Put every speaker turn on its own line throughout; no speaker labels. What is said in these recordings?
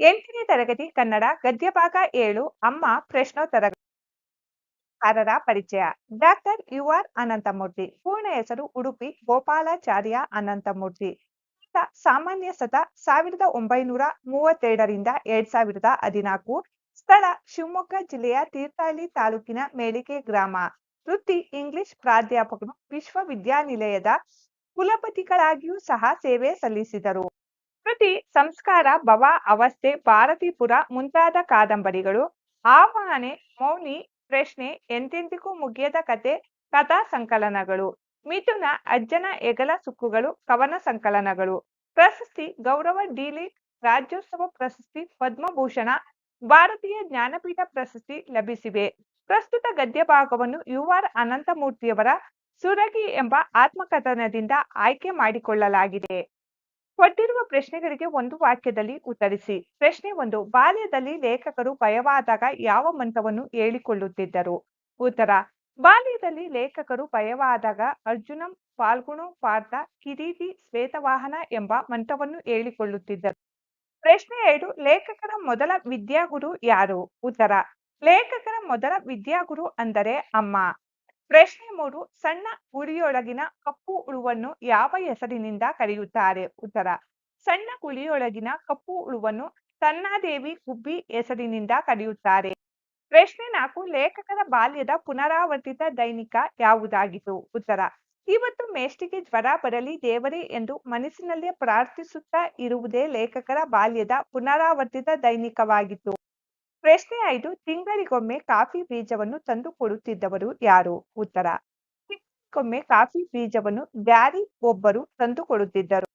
ಎಂಟನೇ ತರಗತಿ ಕನ್ನಡ, ಗದ್ಯಭಾಗ ಏಳು, ಅಮ್ಮ, ಪ್ರಶ್ನೋತ್ತರ ಕಾರರ ಪರಿಚಯ. Doctor U R Ananthamurthy. ಪೂರ್ಣ ಹೆಸರು ಉಡುಪಿ, ಗೋಪಾಲಾಚಾರ್ಯ ಅನಂತಮೂರ್ತಿ. ಸಾಮಾನ್ಯ ಸತ ಸಾವಿರದ ಒಂಬೈನೂರ ಮೂವತ್ತೆರಡರಿಂದ ಎರಡ್ ಸಾವಿರದ ಹದಿನಾಲ್ಕು. ಸ್ಥಳ, ಶಿವಮೊಗ್ಗ ಜಿಲ್ಲೆಯ ತೀರ್ಥಹಳ್ಳಿ ತಾಲೂಕಿನ ಮೇಳಿಕೆ ಗ್ರಾಮ. ವೃತ್ತಿ, ಇಂಗ್ಲಿಷ್ ಪ್ರಾಧ್ಯಾಪಕರು ವಿಶ್ವವಿದ್ಯಾನಿಲಯದ ಕುಲಪತಿಗಳಾಗಿಯೂ ಸಹ ಸೇವೆ ಸಲ್ಲಿಸಿದರು. ಕೃತಿ ಸಂಸ್ಕಾರ ಭವ ಅವಸ್ಥೆ ಭಾರತೀಪುರ ಮುಂತಾದ ಕಾದಂಬರಿಗಳು. ಆವಾಹನೆ ಮೌನಿ, ಪ್ರಶ್ನೆ ಎಂತೆಂದಿಗೂ ಮುಗಿಯದ ಕತೆ, ಕಥಾ ಸಂಕಲನಗಳು. ಮಿಥುನ, ಅಜ್ಜನ ಎಗಲ ಸುಕ್ಕುಗಳು, ಕವನ ಸಂಕಲನಗಳು. ಪ್ರಶಸ್ತಿ, ಗೌರವ ಡಿಲಿಟ್ ರಾಜ್ಯೋತ್ಸವ ಪ್ರಶಸ್ತಿ, ಪದ್ಮಭೂಷಣ, ಭಾರತೀಯ ಜ್ಞಾನಪೀಠ ಪ್ರಶಸ್ತಿ ಲಭಿಸಿವೆ. ಪ್ರಸ್ತುತ ಗದ್ಯ ಭಾಗವನ್ನು ಯು ಆರ್ ಅನಂತಮೂರ್ತಿಯವರ ಸುರಗಿ ಎಂಬ ಆತ್ಮಕಥನದಿಂದ ಆಯ್ಕೆ ಮಾಡಿಕೊಳ್ಳಲಾಗಿದೆ. ಕೊಟ್ಟಿರುವ ಪ್ರಶ್ನೆಗಳಿಗೆ ಒಂದು ವಾಕ್ಯದಲ್ಲಿ ಉತ್ತರಿಸಿ. ಪ್ರಶ್ನೆ ಒಂದು, ಬಾಲ್ಯದಲ್ಲಿ ಲೇಖಕರು ಭಯವಾದಾಗ ಯಾವ ಮಂತ್ರವನ್ನು ಹೇಳಿಕೊಳ್ಳುತ್ತಿದ್ದರು? ಉತ್ತರ, ಬಾಲ್ಯದಲ್ಲಿ ಲೇಖಕರು ಭಯವಾದಾಗ ಅರ್ಜುನಂ ಫಾಲ್ಗುಣು ಪಾರ್ಥ ಕಿರೀಟಿ ಶ್ವೇತವಾಹನ ಎಂಬ ಮಂತ್ರವನ್ನು ಹೇಳಿಕೊಳ್ಳುತ್ತಿದ್ದರು. ಪ್ರಶ್ನೆ ಎರಡು, ಲೇಖಕರ ಮೊದಲ ವಿದ್ಯಾಗುರು ಯಾರು? ಉತ್ತರ, ಲೇಖಕರ ಮೊದಲ ವಿದ್ಯಾಗುರು ಅಂದರೆ ಅಮ್ಮ. ಪ್ರಶ್ನೆ ಮೂರು, ಸಣ್ಣ ಗುಳಿಯೊಳಗಿನ ಕಪ್ಪು ಹುಳುವನ್ನು ಯಾವ ಹೆಸರಿನಿಂದ ಕರೆಯುತ್ತಾರೆ? ಉತ್ತರ, ಸಣ್ಣ ಕುಳಿಯೊಳಗಿನ ಕಪ್ಪು ಹುಳುವನ್ನು ತನ್ನಾದೇವಿ ಗುಬ್ಬಿ ಹೆಸರಿನಿಂದ ಕರೆಯುತ್ತಾರೆ. ಪ್ರಶ್ನೆ ನಾಲ್ಕು, ಲೇಖಕರ ಬಾಲ್ಯದ ಪುನರಾವರ್ತಿತ ದೈನಿಕ ಯಾವುದಾಗಿತ್ತು? ಉತ್ತರ, ಇವತ್ತು ಮೇಷ್ಟಿಗೆ ಜ್ವರ ಬರಲಿ ದೇವರೇ ಎಂದು ಮನಸ್ಸಿನಲ್ಲೇ ಪ್ರಾರ್ಥಿಸುತ್ತಾ ಇರುವುದೇ ಲೇಖಕರ ಬಾಲ್ಯದ ಪುನರಾವರ್ತಿತ ದೈನಿಕವಾಗಿತ್ತು. ಪ್ರಶ್ನೆ ಐದು, ತಿಂಗಳಿಗೊಮ್ಮೆ ಕಾಫಿ ಬೀಜವನ್ನು ತಂದು ಕೊಡುತ್ತಿದ್ದವರು ಯಾರು? ಉತ್ತರ, ತಿಂಗಳಿಗೊಮ್ಮೆ ಕಾಫಿ ಬೀಜವನ್ನು ಡ್ಯಾರಿ ಒಬ್ಬರು ತಂದು ಕೊಡುತ್ತಿದ್ದರು.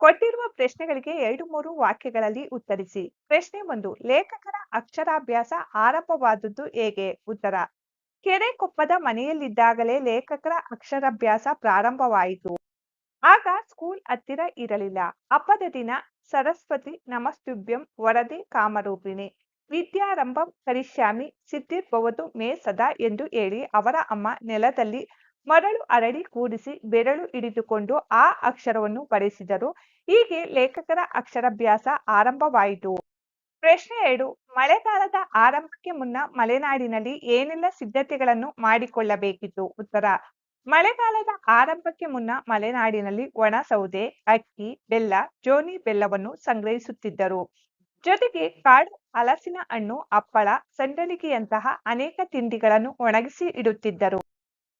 ಕೊಟ್ಟಿರುವ ಪ್ರಶ್ನೆಗಳಿಗೆ ಎರಡು, ಮೂರು ವಾಕ್ಯಗಳಲ್ಲಿ ಉತ್ತರಿಸಿ. ಪ್ರಶ್ನೆ ಒಂದು, ಲೇಖಕರ ಅಕ್ಷರಾಭ್ಯಾಸ ಆರಂಭವಾದದ್ದು ಹೇಗೆ? ಉತ್ತರ ಕೆರೆಕೊಪ್ಪದ ಮನೆಯಲ್ಲಿದ್ದಾಗಲೇ ಲೇಖಕರ ಅಕ್ಷರಾಭ್ಯಾಸ ಪ್ರಾರಂಭವಾಯಿತು. ಆಗ ಸ್ಕೂಲ್ ಹತ್ತಿರ ಇರಲಿಲ್ಲ. ಹಬ್ಬದ ದಿನ ಸರಸ್ವತಿ ನಮಸ್ತುಭ್ಯಂ ವರದಿ ಕಾಮರೂಪಿಣಿ. ವಿದ್ಯಾರಂಭಂ ಕರಿಷ್ಯಾಮಿ ಸಿದ್ಧಿರ್ಭವತು ಮೇ ಸದಾ ಎಂದು ಹೇಳಿ ಅವರ ಅಮ್ಮ ನೆಲದಲ್ಲಿ ಮರಳು ಅರಳಿ ಕೂಡಿಸಿ ಬೆರಳು ಹಿಡಿದುಕೊಂಡು ಆ ಅಕ್ಷರವನ್ನು ಬರೆಸಿದರು. ಹೀಗೆ ಲೇಖಕರ ಅಕ್ಷರಾಭ್ಯಾಸ ಆರಂಭವಾಯಿತು. ಪ್ರಶ್ನೆ ಎರಡು, ಮಳೆಗಾಲದ ಆರಂಭಕ್ಕೆ ಮುನ್ನ ಮಲೆನಾಡಿನಲ್ಲಿ ಏನೆಲ್ಲ ಸಿದ್ಧತೆಗಳನ್ನು ಮಾಡಿಕೊಳ್ಳಬೇಕಿತ್ತು? ಉತ್ತರ, ಮಳೆಗಾಲದ ಆರಂಭಕ್ಕೆ ಮುನ್ನ ಮಲೆನಾಡಿನಲ್ಲಿ ಒಣ ಸೌದೆ, ಅಕ್ಕಿ, ಬೆಲ್ಲ, ಜೋನಿ ಬೆಲ್ಲವನ್ನು ಸಂಗ್ರಹಿಸುತ್ತಿದ್ದರು. ಜೊತೆಗೆ ಕಾಡು ಹಲಸಿನ ಹಣ್ಣು, ಹಪ್ಪಳ, ಸಂಡಲಿಗೆಯಂತಹ ಅನೇಕ ತಿಂಡಿಗಳನ್ನು ಒಣಗಿಸಿ ಇಡುತ್ತಿದ್ದರು.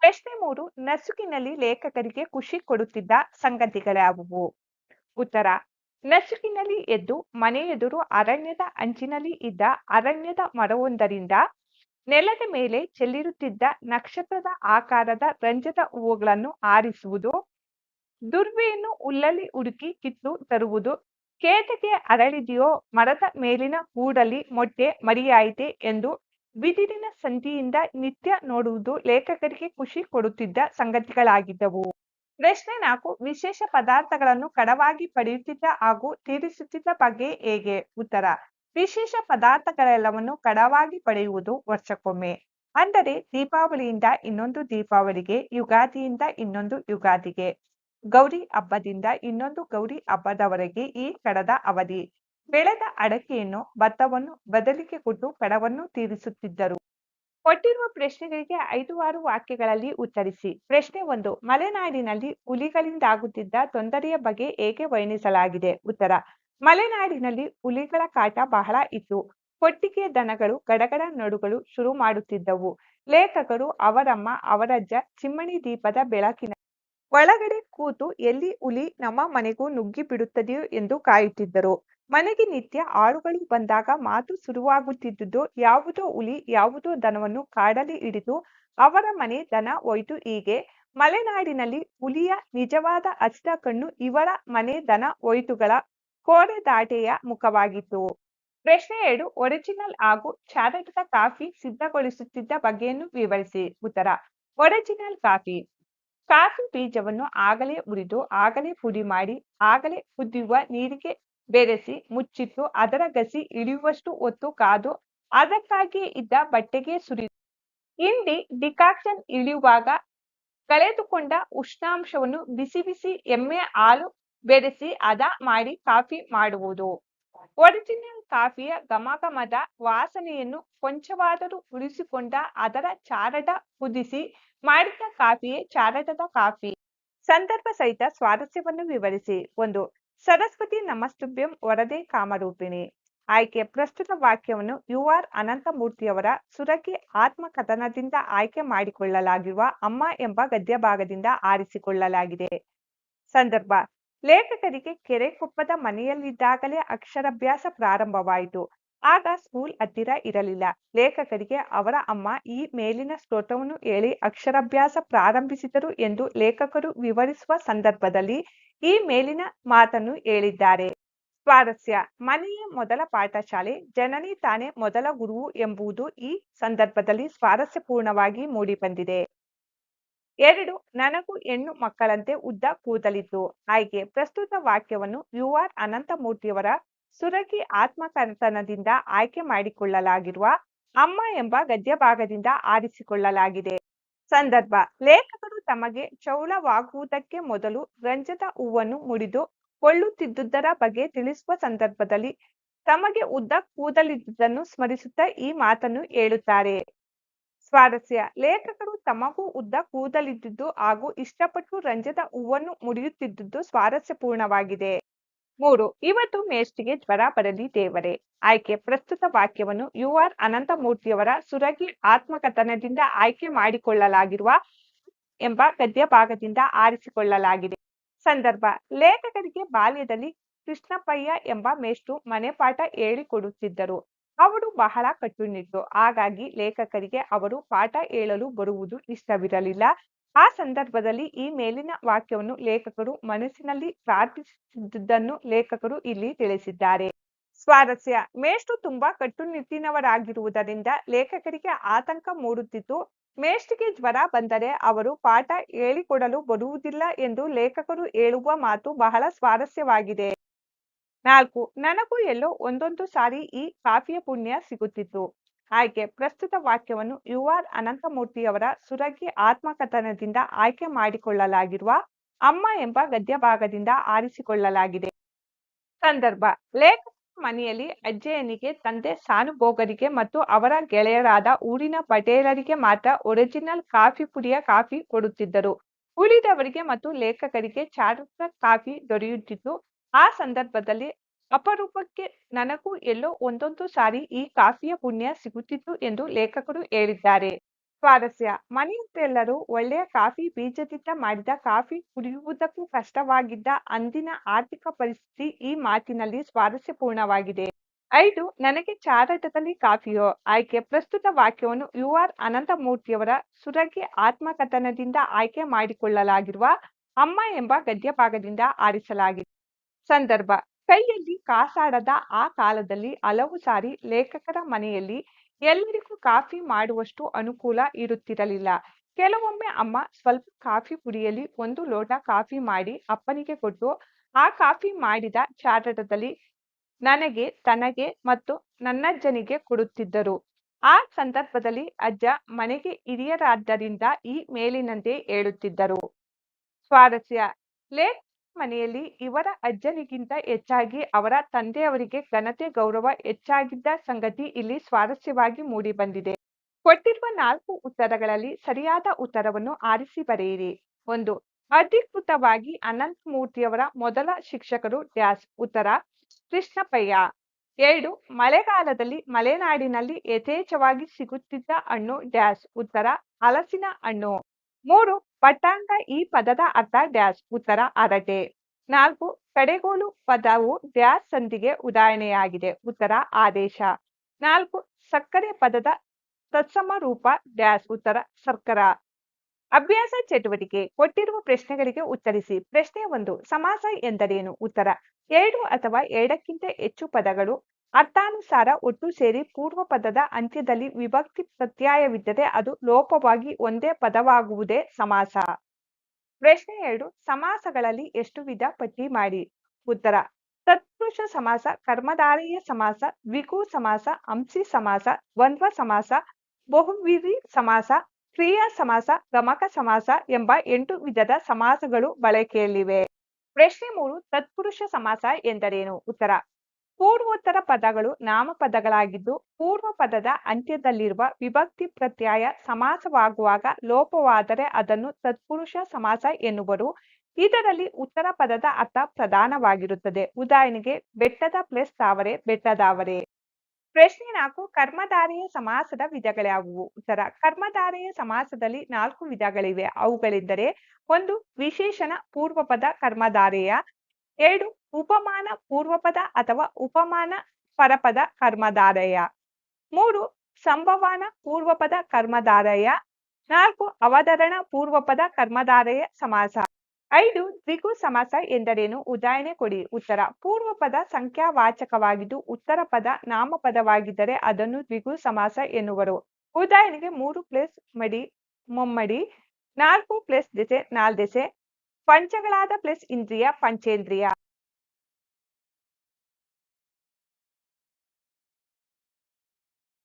ಪ್ರಶ್ನೆ ಮೂರು, ನಸುಕಿನಲ್ಲಿ ಲೇಖಕರಿಗೆ ಖುಷಿ ಕೊಡುತ್ತಿದ್ದ ಸಂಗತಿಗಳ್ಯಾವುವು ಉತ್ತರ, ನಸುಕಿನಲ್ಲಿ ಎದ್ದು ಮನೆ ಎದುರು ಅರಣ್ಯದ ಅಂಚಿನಲ್ಲಿ ಇದ್ದ ಅರಣ್ಯದ ಮರವೊಂದರಿಂದ ನೆಲದ ಮೇಲೆ ಚೆಲ್ಲಿರುತ್ತಿದ್ದ ನಕ್ಷತ್ರದ ಆಕಾರದ ರಂಜದ ಹೂವುಗಳನ್ನು ಆರಿಸುವುದು, ದುರ್ವೆಯನ್ನು ಹುಲ್ಲಲ್ಲಿ ಹುಡುಕಿ ಕಿತ್ತು ತರುವುದು ಕೇಟಕ್ಕೆ ಅರಳಿದೆಯೋ ಮರದ ಮೇಲಿನ ಹೂಡಲಿ ಮೊಟ್ಟೆ ಮರಿಯಾಯಿತೆ ಎಂದು ಬಿದಿರಿನ ಸಂಧಿಯಿಂದ ನಿತ್ಯ ನೋಡುವುದು ಲೇಖಕರಿಗೆ ಖುಷಿ ಕೊಡುತ್ತಿದ್ದ ಸಂಗತಿಗಳಾಗಿದ್ದವು. ಪ್ರಶ್ನೆ ನಾಲ್ಕು, ವಿಶೇಷ ಪದಾರ್ಥಗಳನ್ನು ಕಡವಾಗಿ ಪಡೆಯುತ್ತಿದ್ದ ಹಾಗೂ ತೀರಿಸುತ್ತಿದ್ದ ಬಗ್ಗೆ ಹೇಗೆ? ಉತ್ತರ, ವಿಶೇಷ ಪದಾರ್ಥಗಳೆಲ್ಲವನ್ನು ಕಡವಾಗಿ ಪಡೆಯುವುದು ವರ್ಷಕ್ಕೊಮ್ಮೆ. ಅಂದರೆ ದೀಪಾವಳಿಯಿಂದ ಇನ್ನೊಂದು ದೀಪಾವಳಿಗೆ, ಯುಗಾದಿಯಿಂದ ಇನ್ನೊಂದು ಯುಗಾದಿಗೆ. ಗೌರಿ ಹಬ್ಬದಿಂದ ಇನ್ನೊಂದು ಗೌರಿ ಹಬ್ಬದವರೆಗೆ ಈ ಕಡದ ಅವಧಿ. ಬೆಳೆದ ಅಡಕೆಯನ್ನು ಭತ್ತವನ್ನು ಬದಲಿಗೆ ಕೊಟ್ಟು ಕಡವನ್ನು ತೀರಿಸುತ್ತಿದ್ದರು. ಕೊಟ್ಟಿರುವ ಪ್ರಶ್ನೆಗಳಿಗೆ ಐದು ಆರು ವಾಕ್ಯಗಳಲ್ಲಿ ಉತ್ತರಿಸಿ. ಪ್ರಶ್ನೆ ಒಂದು, ಮಲೆನಾಡಿನಲ್ಲಿ ಹುಲಿಗಳಿಂದಾಗುತ್ತಿದ್ದ ತೊಂದರೆಯ ಬಗ್ಗೆ ಹೇಗೆ ವರ್ಣಿಸಲಾಗಿದೆ? ಉತ್ತರ, ಮಲೆನಾಡಿನಲ್ಲಿ ಹುಲಿಗಳ ಕಾಟ ಬಹಳ ಇತ್ತು. ಕೊಟ್ಟಿಗೆ ದನಗಳು, ಗಡಗಡ ನಡುಗಳು ಶುರು ಮಾಡುತ್ತಿದ್ದವು. ಲೇಖಕರು ಅವರಮ್ಮ, ಅವರಜ್ಜ ಚಿಮ್ಮಣಿ ದೀಪದ ಬೆಳಕಿನ ಒಳಗಡೆ ಕೂತು ಎಲ್ಲಿ ಹುಲಿ ನಮ್ಮ ಮನೆಗೂ ನುಗ್ಗಿ ಬಿಡುತ್ತದೆಯೋ ಎಂದು ಕಾಯುತ್ತಿದ್ದರು. ಮನೆಗೆ ನಿತ್ಯ ಆಳುಗಳು ಬಂದಾಗ ಮಾತು ಶುರುವಾಗುತ್ತಿದ್ದುದು ಯಾವುದೋ ಹುಲಿ ಯಾವುದೋ ದನವನ್ನು ಕಾಡಲಿ ಹಿಡಿದು ಅವರ ಮನೆ ದನ ಹೋಯ್ತು ಹೀಗೆ ಮಲೆನಾಡಿನಲ್ಲಿ ಹುಲಿಯ ನಿಜವಾದ ಹಸಿದ ಕಣ್ಣು ಇವರ ಮನೆ ದನ ಹೋಯ್ತುಗಳ ಕೋರೆದಾಟೆಯ ಮುಖವಾಗಿತ್ತು. ಪ್ರಶ್ನೆ ಎರಡು, ಒರಿಜಿನಲ್ ಹಾಗೂ ಚಾರಿಟದ ಕಾಫಿ ಸಿದ್ಧಗೊಳಿಸುತ್ತಿದ್ದ ಬಗೆಯನ್ನು ವಿವರಿಸಿ. ಉತ್ತರ, ಒರಿಜಿನಲ್ ಕಾಫಿ. ಕಾಫಿ ಬೀಜವನ್ನು ಆಗಲೇ ಉರಿದು, ಆಗಲೇ ಪುಡಿ ಮಾಡಿ, ಆಗಲೇ ಕುದಿಯುವ ನೀರಿಗೆ ಬೆರೆಸಿ, ಮುಚ್ಚಿಟ್ಟು, ಅದರ ಗಸಿ ಇಳಿಯುವಷ್ಟು ಹೊತ್ತು ಕಾದು ಅದಕ್ಕಾಗಿ ಇದ್ದ ಬಟ್ಟೆಗೆ ಸುರಿ. ಹಿಂಡಿ ಡಿಕಾಕ್ಷನ್ ಇಳಿಯುವಾಗ ಕಳೆದುಕೊಂಡ ಉಷ್ಣಾಂಶವನ್ನು ಬಿಸಿ ಬಿಸಿ ಎಮ್ಮೆ ಹಾಲು ಬೆರೆಸಿ ಹದ ಮಾಡಿ ಕಾಫಿ ಮಾಡುವುದು. ಒರಿಜಿನಲ್ ಕಾಫಿಯ ಘಮಘಮದ ವಾಸನೆಯನ್ನು ಕೊಂಚವಾದರೂ ಉಳಿಸಿಕೊಂಡ ಅದರ ಚಾರಟ ಕುದಿಸಿ ಮಾಡಿದ ಕಾಫಿಯೇ ಚಾರಟದ ಕಾಫಿ, ಸಂದರ್ಭ ಸಹಿತ ಸ್ವಾರಸ್ಯವನ್ನು ವಿವರಿಸಿ. ಒಂದು, ಸರಸ್ವತಿ ನಮಸ್ತುಭ್ಯಂ ವರದೆ ಕಾಮರೂಪಿಣಿ. ಆಯ್ಕೆ, ಪ್ರಸ್ತುತ ವಾಕ್ಯವನ್ನು ಯು ಆರ್ ಅನಂತಮೂರ್ತಿಯವರ ಸುರಗಿ ಆತ್ಮಕಥನದಿಂದ ಆಯ್ಕೆ ಮಾಡಿಕೊಳ್ಳಲಾಗಿರುವ ಅಮ್ಮ ಎಂಬ ಗದ್ಯ ಭಾಗದಿಂದ ಆರಿಸಿಕೊಳ್ಳಲಾಗಿದೆ. ಸಂದರ್ಭ, ಲೇಖಕರಿಗೆ ಕೆರೆಕೊಪ್ಪದ ಮನೆಯಲ್ಲಿದ್ದಾಗಲೇ ಅಕ್ಷರಾಭ್ಯಾಸ ಪ್ರಾರಂಭವಾಯಿತು. ಆಗ ಸ್ಕೂಲ್ ಹತ್ತಿರ ಇರಲಿಲ್ಲ. ಲೇಖಕರಿಗೆ ಅವರ ಅಮ್ಮ ಈ ಮೇಲಿನ ಸ್ತೋತ್ರವನ್ನು ಹೇಳಿ ಅಕ್ಷರಾಭ್ಯಾಸ ಪ್ರಾರಂಭಿಸಿದರು ಎಂದು ಲೇಖಕರು ವಿವರಿಸುವ ಸಂದರ್ಭದಲ್ಲಿ ಈ ಮೇಲಿನ ಮಾತನ್ನು ಹೇಳಿದ್ದಾರೆ. ಸ್ವಾರಸ್ಯ, ಮನೆಯೇ ಮೊದಲ ಪಾಠಶಾಲೆ, ಜನನಿ ತಾನೇ ಮೊದಲ ಗುರುವು ಎಂಬುದು ಈ ಸಂದರ್ಭದಲ್ಲಿ ಸ್ವಾರಸ್ಯಪೂರ್ಣವಾಗಿ ಮೂಡಿಬಂದಿದೆ. ಎರಡು, ನನಗೂ ಹೆಣ್ಣು ಮಕ್ಕಳಂತೆ ಉದ್ದ ಕೂದಲಿದ್ದು. ಆಯ್ಕೆ ಪ್ರಸ್ತುತ ವಾಕ್ಯವನ್ನು ಯು ಆರ್ ಅನಂತಮೂರ್ತಿಯವರ ಸುರಗಿ ಆತ್ಮಕಥನದಿಂದ ಆಯ್ಕೆ ಮಾಡಿಕೊಳ್ಳಲಾಗಿರುವ ಅಮ್ಮ ಎಂಬ ಗದ್ಯ ಭಾಗದಿಂದ ಆರಿಸಿಕೊಳ್ಳಲಾಗಿದೆ. ಸಂದರ್ಭ, ಲೇಖಕರು ತಮಗೆ ಚೌಳವಾಗುವುದಕ್ಕೆ ಮೊದಲು ರಂಜದ ಹೂವನ್ನು ಮುಡಿದು ಕೊಳ್ಳುತ್ತಿದ್ದುದರ ಬಗ್ಗೆ ತಿಳಿಸುವ ಸಂದರ್ಭದಲ್ಲಿ ತಮಗೆ ಉದ್ದ ಕೂದಲಿದ್ದುದನ್ನು ಸ್ಮರಿಸುತ್ತಾ ಈ ಮಾತನ್ನು ಹೇಳುತ್ತಾರೆ. ಸ್ವಾರಸ್ಯ, ಲೇಖಕರು ತಮಗೂ ಉದ್ದ ಕೂದಲಿದ್ದುದು ಹಾಗೂ ಇಷ್ಟಪಟ್ಟು ರಂಜದ ಹೂವನ್ನು ಮುಡಿಯುತ್ತಿದ್ದುದು ಸ್ವಾರಸ್ಯಪೂರ್ಣವಾಗಿದೆ. ಮೂರು, ಇವತ್ತು ಮೇಷ್ಟಿಗೆ ಜ್ವರ ಬರಲಿ ದೇವರೇ. ಆಯ್ಕೆ, ಪ್ರಸ್ತುತ ವಾಕ್ಯವನ್ನು ಯು ಆರ್ ಅನಂತಮೂರ್ತಿಯವರ ಸುರಗಿ ಆತ್ಮಕಥನದಿಂದ ಆಯ್ಕೆ ಮಾಡಿಕೊಳ್ಳಲಾಗಿರುವ ಎಂಬ ಗದ್ಯ ಭಾಗದಿಂದ ಆರಿಸಿಕೊಳ್ಳಲಾಗಿದೆ. ಸಂದರ್ಭ, ಲೇಖಕರಿಗೆ ಬಾಲ್ಯದಲ್ಲಿ ಕೃಷ್ಣಪ್ಪಯ್ಯ ಎಂಬ ಮೇಷ್ಟ್ರು ಮನೆ ಪಾಠ ಹೇಳಿಕೊಡುತ್ತಿದ್ದರು. ಅವರು ಬಹಳ ಕಟ್ಟುನಿಟ್ಟು. ಹಾಗಾಗಿ ಲೇಖಕರಿಗೆ ಅವರು ಪಾಠ ಹೇಳಲು ಬರುವುದು ಇಷ್ಟವಿರಲಿಲ್ಲ. ಆ ಸಂದರ್ಭದಲ್ಲಿ ಈ ಮೇಲಿನ ವಾಕ್ಯವನ್ನು ಲೇಖಕರು ಮನಸ್ಸಿನಲ್ಲಿ ಪ್ರಾರ್ಥಿಸುತ್ತಿದ್ದುದನ್ನು ಲೇಖಕರು ಇಲ್ಲಿ ತಿಳಿಸಿದ್ದಾರೆ. ಸ್ವಾರಸ್ಯ. ಮೇಷ್ಟ್ರು ತುಂಬಾ ಕಟ್ಟುನಿಟ್ಟಿನವರಾಗಿರುವುದರಿಂದ ಲೇಖಕರಿಗೆ ಆತಂಕ ಮೂಡುತ್ತಿದ್ದು ಮೇಷ್ಟಿಗೆ ಜ್ವರ ಬಂದರೆ ಅವರು ಪಾಠ ಹೇಳಿಕೊಡಲು ಬರುವುದಿಲ್ಲ ಎಂದು ಲೇಖಕರು ಹೇಳುವ ಮಾತು ಬಹಳ ಸ್ವಾರಸ್ಯವಾಗಿದೆ. ನಾಲ್ಕು. ನನಗೂ ಎಲ್ಲೋ ಒಂದೊಂದು ಸಾರಿ ಈ ಕಾಫಿಯ ಪುಣ್ಯ ಸಿಗುತ್ತಿತ್ತು. ಆಯ್ಕೆ ಪ್ರಸ್ತುತ ವಾಕ್ಯವನ್ನು ಯು ಆರ್ ಅನಂತಮೂರ್ತಿಯವರ ಸುರಗಿ ಆತ್ಮಕಥನದಿಂದ ಆಯ್ಕೆ ಮಾಡಿಕೊಳ್ಳಲಾಗಿರುವ ಅಮ್ಮ ಎಂಬ ಗದ್ಯ ಭಾಗದಿಂದ ಆರಿಸಿಕೊಳ್ಳಲಾಗಿದೆ. ಸಂದರ್ಭ, ಲೇಖಕ ಮನೆಯಲ್ಲಿ ಅಜ್ಜಯ್ಯನಿಗೆ ತಂದೆ ಸಾನುಭೋಗರಿಗೆ ಮತ್ತು ಅವರ ಗೆಳೆಯರಾದ ಊರಿನ ಪಟೇಲರಿಗೆ ಮಾತ್ರ ಒರಿಜಿನಲ್ ಕಾಫಿ ಪುಡಿಯ ಕಾಫಿ ಕೊಡುತ್ತಿದ್ದರು. ಉಳಿದವರಿಗೆ ಮತ್ತು ಲೇಖಕರಿಗೆ ಚಾರುತ್ತ ಕಾಫಿ ದೊರೆಯುತ್ತಿದ್ದು, ಆ ಸಂದರ್ಭದಲ್ಲಿ ಅಪರೂಪಕ್ಕೆ ನನಗೂ ಎಲ್ಲೋ ಒಂದೊಂದು ಸಾರಿ ಈ ಕಾಫಿಯ ಪುಣ್ಯ ಸಿಗುತ್ತಿತ್ತು ಎಂದು ಲೇಖಕರು ಹೇಳಿದ್ದಾರೆ. ಸ್ವಾರಸ್ಯ. ಮನೆಯಂತೆಲ್ಲರೂ ಒಳ್ಳೆಯ ಕಾಫಿ ಬೀಜದಿಂದ ಮಾಡಿದ ಕಾಫಿ ಕುಡಿಯುವುದಕ್ಕೂ ಕಷ್ಟವಾಗಿದ್ದ ಅಂದಿನ ಆರ್ಥಿಕ ಪರಿಸ್ಥಿತಿ ಈ ಮಾತಿನಲ್ಲಿ ಸ್ವಾರಸ್ಯಪೂರ್ಣವಾಗಿದೆ. ಐದು, ನನಗೆ ಚಾರಾಟದಲ್ಲಿ ಕಾಫಿಯೋ? ಆಯ್ಕೆ. ಪ್ರಸ್ತುತ ವಾಕ್ಯವನ್ನು ಯು ಆರ್ ಅನಂತಮೂರ್ತಿಯವರ ಸುರಗಿ ಆತ್ಮಕಥನದಿಂದ ಆಯ್ಕೆ ಮಾಡಿಕೊಳ್ಳಲಾಗಿರುವ ಅಮ್ಮ ಎಂಬ ಗದ್ಯ ಭಾಗದಿಂದ ಆರಿಸಲಾಗಿದೆ. ಸಂದರ್ಭ. ಕೈಯಲ್ಲಿ ಕಾಸಾಡದ ಆ ಕಾಲದಲ್ಲಿ ಹಲವು ಸಾರಿ ಲೇಖಕರ ಮನೆಯಲ್ಲಿ ಎಲ್ಲರಿಗೂ ಕಾಫಿ ಮಾಡುವಷ್ಟು ಅನುಕೂಲ ಇರುತ್ತಿರಲಿಲ್ಲ. ಕೆಲವೊಮ್ಮೆ ಅಮ್ಮ ಸ್ವಲ್ಪ ಕಾಫಿ ಪುಡಿಯಲ್ಲಿ ಒಂದು ಲೋಟ ಕಾಫಿ ಮಾಡಿ ಅಪ್ಪನಿಗೆ ಕೊಟ್ಟು, ಆ ಕಾಫಿ ಮಾಡಿದ ಚಾರಟದಲ್ಲಿ ನನಗೆ, ತನಗೆ ಮತ್ತು ನನ್ನಜ್ಜನಿಗೆ ಕೊಡುತ್ತಿದ್ದರು. ಆ ಸಂದರ್ಭದಲ್ಲಿ ಅಜ್ಜ ಮನೆಗೆ ಹಿರಿಯರಾದ್ದರಿಂದ ಈ ಮೇಲಿನಂತೆ ಹೇಳುತ್ತಿದ್ದರು. ಸ್ವಾರಸ್ಯ. ಲೇಖ ಮನೆಯಲ್ಲಿ ಇವರ ಅಜ್ಜನಿಗಿಂತ ಹೆಚ್ಚಾಗಿ ಅವರ ತಂದೆಯವರಿಗೆ ಘನತೆ, ಗೌರವ, ಹೆಚ್ಚಾಗಿದ್ದ ಸಂಗತಿ ಇಲ್ಲಿ ಸ್ವಾರಸ್ಯವಾಗಿ ಮೂಡಿಬಂದಿದೆ ಕೊಟ್ಟಿರುವ ನಾಲ್ಕು ಉತ್ತರಗಳಲ್ಲಿ ಸರಿಯಾದ ಉತ್ತರವನ್ನು ಆರಿಸಿ ಬರೆಯಿರಿ. ಒಂದು, ಅಧಿಕೃತವಾಗಿ ಅನಂತಮೂರ್ತಿಯವರ ಮೊದಲ ಶಿಕ್ಷಕರು ಡ್ಯಾಸ್ ಉತ್ತರ, ಕೃಷ್ಣಪ್ಪಯ್ಯ. ಎರಡು, ಮಳೆಗಾಲದಲ್ಲಿ ಮಲೆನಾಡಿನಲ್ಲಿ ಯಥೇಚ್ಛವಾಗಿ ಸಿಗುತ್ತಿದ್ದ ಹಣ್ಣು ಡ್ಯಾಸ್ ಉತ್ತರ, ಹಲಸಿನ ಹಣ್ಣು. ಮೂರು ಪಟ್ಟಾಂಗ ಈ ಪದದ ಅರ್ಥ ಡ್ಯಾಶ್ ಉತ್ತರ ಅರಟೆ. ನಾಲ್ಕು, ಕಡೆಗೋಲು ಪದವು ಡ್ಯಾಶ್ ಸಂಧಿಗೆ ಉದಾಹರಣೆಯಾಗಿದೆ, ಉತ್ತರ ಆದೇಶ. ನಾಲ್ಕು, ಸಕ್ಕರೆ ಪದದ ತತ್ಸಮ ರೂಪ ಡ್ಯಾಶ್, ಉತ್ತರ ಸರ್ಕಾರ ಅಭ್ಯಾಸ ಚಟುವಟಿಕೆ, ಕೊಟ್ಟಿರುವ ಪ್ರಶ್ನೆಗಳಿಗೆ ಉತ್ತರಿಸಿ. ಪ್ರಶ್ನೆ ಒಂದು, ಸಮಾಸ ಎಂದರೇನು, ಉತ್ತರ. ಎರಡು ಅಥವಾ ಎರಡಕ್ಕಿಂತ ಹೆಚ್ಚು ಪದಗಳು ಅರ್ಥಾನುಸಾರ ಒಟ್ಟು ಸೇರಿ ಪೂರ್ವ ಪದದ ಅಂತ್ಯದಲ್ಲಿ ವಿಭಕ್ತಿ ಪ್ರತ್ಯಯವಿದ್ದರೆ ಅದು ಲೋಪವಾಗಿ ಒಂದೇ ಪದವಾಗುವುದೇ ಸಮಾಸ. ಪ್ರಶ್ನೆ ಎರಡು, ಸಮಾಸಗಳಲ್ಲಿ ಎಷ್ಟು ವಿಧ ಪಟ್ಟಿ ಮಾಡಿ? ಉತ್ತರ ತತ್ಪುರುಷ ಸಮಾಸ, ಕರ್ಮಧಾರೆಯ ಸಮಾಸ, ದ್ವಿಗು ಸಮಾಸ, ಅಂಸಿ ಸಮಾಸ, ದ್ವಂದ್ವ ಸಮಾಸ, ಬಹುವಿಧಿ ಸಮಾಸ, ಕ್ರಿಯಾ ಸಮಾಸ, ಗಮಕ ಸಮಾಸ ಎಂಬ ಎಂಟು ವಿಧದ ಸಮಾಸಗಳು ಬಳಕೆಯಲ್ಲಿವೆ. ಪ್ರಶ್ನೆ ಮೂರು ತತ್ಪುರುಷ ಸಮಾಸ ಎಂದರೇನು? ಉತ್ತರ ಪೂರ್ವೋತ್ತರ ಪದಗಳು ನಾಮಪದಗಳಾಗಿದ್ದು ಪೂರ್ವ ಪದದ ಅಂತ್ಯದಲ್ಲಿರುವ ವಿಭಕ್ತಿ ಪ್ರತ್ಯಯ ಸಮಾಸವಾಗುವಾಗ ಲೋಪವಾದರೆ ಅದನ್ನು ತತ್ಪುರುಷ ಸಮಾಸ ಎನ್ನುವರು. ಇದರಲ್ಲಿ ಉತ್ತರ ಪದದ ಅರ್ಥ ಪ್ರಧಾನವಾಗಿರುತ್ತದೆ. ಉದಾಹರಣೆಗೆ, ಬೆಟ್ಟದ ಪ್ಲಸ್ ತಾವರೆ ಬೆಟ್ಟದಾವರೆ ಪ್ರಶ್ನೆ ನಾಲ್ಕು, ಕರ್ಮಧಾರೆಯ ಸಮಾಸದ ವಿಧಗಳ್ಯಾವುವು ಉತ್ತರ, ಕರ್ಮಧಾರೆಯ ಸಮಾಸದಲ್ಲಿ ನಾಲ್ಕು ವಿಧಗಳಿವೆ. ಅವುಗಳೆಂದರೆ, ಒಂದು ವಿಶೇಷಣ ಪೂರ್ವಪದ ಕರ್ಮಧಾರೆಯ, ಎರಡು ಉಪಮಾನ ಪೂರ್ವಪದ ಅಥವಾ ಉಪಮಾನ ಪರಪದ ಕರ್ಮಧಾರಯ ಮೂರು, ಸಂಭವಾನ ಪೂರ್ವಪದ ಕರ್ಮಧಾರಯ ನಾಲ್ಕು, ಅವಧರಣ ಪೂರ್ವಪದ ಕರ್ಮಧಾರಯ ಸಮಾಸ. ಐದು, ದ್ವಿಗು ಸಮಾಸ ಎಂದರೇನು? ಉದಾಹರಣೆ ಕೊಡಿ. ಉತ್ತರ ಪೂರ್ವ ಪದ ಸಂಖ್ಯಾವಾಚಕವಾಗಿದ್ದು ಉತ್ತರ ಪದ ನಾಮಪದವಾಗಿದ್ದರೆ ಅದನ್ನು ದ್ವಿಗು ಸಮಾಸ ಎನ್ನುವರು. ಉದಾಹರಣೆಗೆ ಮೂರು ಪ್ಲಸ್ ಮಡಿ, ಮೊಮ್ಮಡಿ, ನಾಲ್ಕು ಪ್ಲಸ್ ದೆಸೆ ನಾಲ್ದೆಸೆ ಪಂಚಗಳಾದ ಪ್ಲಸ್ ಇಂದ್ರಿಯ, ಪಂಚೇಂದ್ರಿಯ.